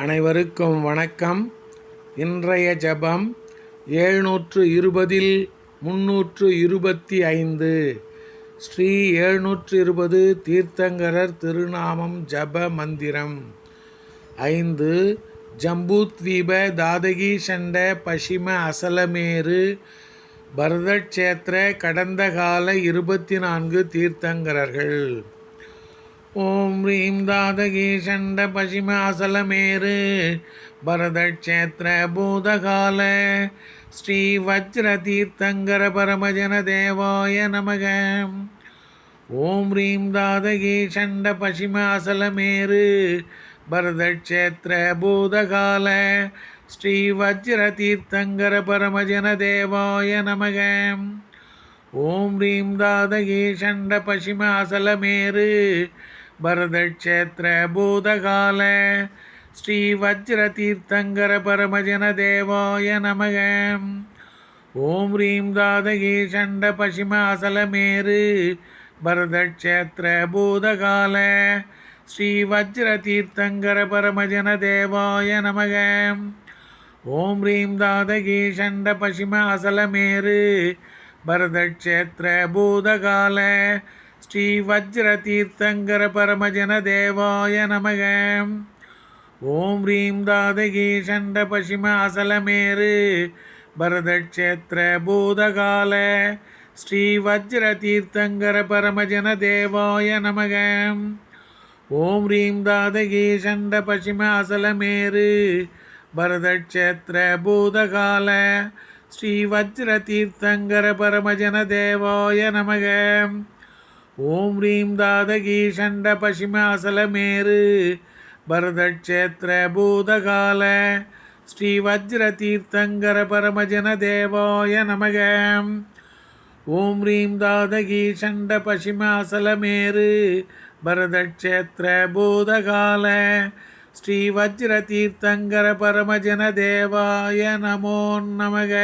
அனைவருக்கும் வணக்கம். இன்றைய ஜபம் ஏழ்நூற்று இருபதில் முன்னூற்று இருபத்தி ஐந்து. ஸ்ரீ ஏழ்நூற்று இருபது தீர்த்தங்கரர் திருநாமம் ஜப மந்திரம். ஐந்து ஜம்பூத்வீப தாதகி சண்ட பசிம அசலமேரு பரதக்ஷேத்திர கடந்த கால இருபத்தி நான்கு தீர்த்தங்கரர்கள். ஓம் ரீம் தாதகி சண்ட பசிமாசலமேரு பரதக்ஷேத்திர பூதகால. ஸ்ரீ வஜ்ர தீர்த்தங்கர பரமஜன தேவாய நமக. ஓம் ரீம் தாதகி சண்ட பசிமாசலமேரு பரதக்ஷேத்திர பூதகால. ஸ்ரீ வஜ்ர தீர்த்தங்கர பரமஜன தேவாய நமக. ஓம் ரீம் தாதகி சண்ட பசிம அசலமேரு பரதக்ஷேத்திர பூதகால ஸ்ரீ வஜ்ர தீர்த்தங்கர பரமஜன தேவாய நமக. ஓம் ரீம் தாதகி சண்ட பசிம அசலமேரு பரதக்ஷேத்திர பூதகால ஸ்ரீ வஜ்ர தீர்த்தங்கர பரமஜன தேவாய நமக. ஓம் ரீம் தாதகி சண்ட பசிம அசலமேரு பரதக்ஷேத்திர பூதகால ஸ்ரீ வஜ்ர தீர்த்தங்கர பரமஜன தேவாய நமக. ஓம் ரீம் தாதகி சண்ட பசிம அசலமேரு பரதக்ஷேத்திர பூதகால. ஸ்ரீ வஜ்ர தீர்த்தங்கர பரமஜன தேவாய நமக. ஓம் ரீம் தாதகி சண்ட பசிம அசலமேரு பரதக்ஷேத்திர பூதகால. ஸ்ரீ வஜ்ர தீர்த்தங்கர பரமஜன தேவாய நமக. ஓம் ரீம் தாதகி சண்ட பசிம பரதக்ஷேத்திர பூதகால ஸ்ரீ வஜ்ர தீர்த்தங்கர பரமஜன தேவாய நமக. ஓம் ரீம் தாதகி சண்ட பசிம பரதக்ஷேத்திர பூதகால ஸ்ரீ வஜ்ர தீர்த்தங்கர பரமஜன தேவாய நமோ நமக.